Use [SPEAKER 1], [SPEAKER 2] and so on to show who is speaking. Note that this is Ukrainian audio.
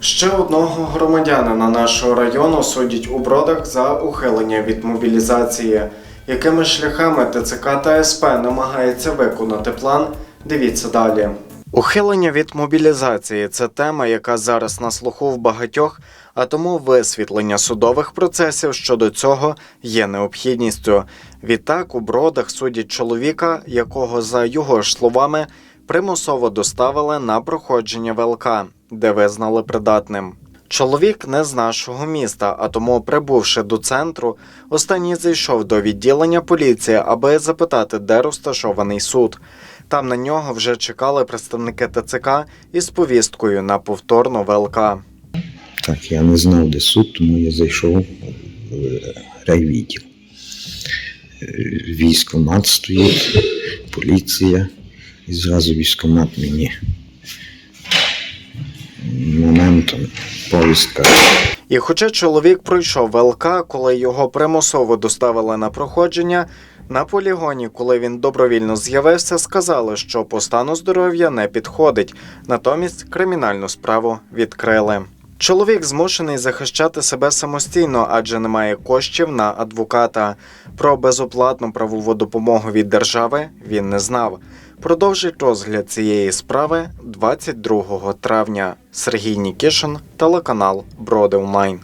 [SPEAKER 1] Ще одного громадянина нашого району судять у бродах за ухилення від мобілізації. Якими шляхами ТЦК та СП намагається виконати план? Дивіться далі. Ухилення від мобілізації це тема, яка зараз на слуху в багатьох, а тому висвітлення судових процесів щодо цього є необхідністю. Відтак у бродах судять чоловіка, якого, за його ж словами, примусово доставили на проходження ВЛК, де визнали придатним. Чоловік не з нашого міста, а тому, прибувши до центру, останній зайшов до відділення поліції, аби запитати, де розташований суд. Там на нього вже чекали представники ТЦК із повісткою на повторну ВЛК.
[SPEAKER 2] Так, я не знав, де суд, тому я зайшов в райвідділ. Е, Військомат стоїть, поліція, і зразу військомат мені моментом повістка.
[SPEAKER 1] І хоча чоловік пройшов ВЛК, коли його примусово доставили на проходження, на полігоні, коли він добровільно з'явився, сказали, що по стану здоров'я не підходить, натомість кримінальну справу відкрили. Чоловік змушений захищати себе самостійно, адже немає коштів на адвоката. Про безоплатну правову допомогу від держави він не знав. Продовжить розгляд цієї справи 22 травня. Сергій Нікішин, телеканал Броди Онлайн.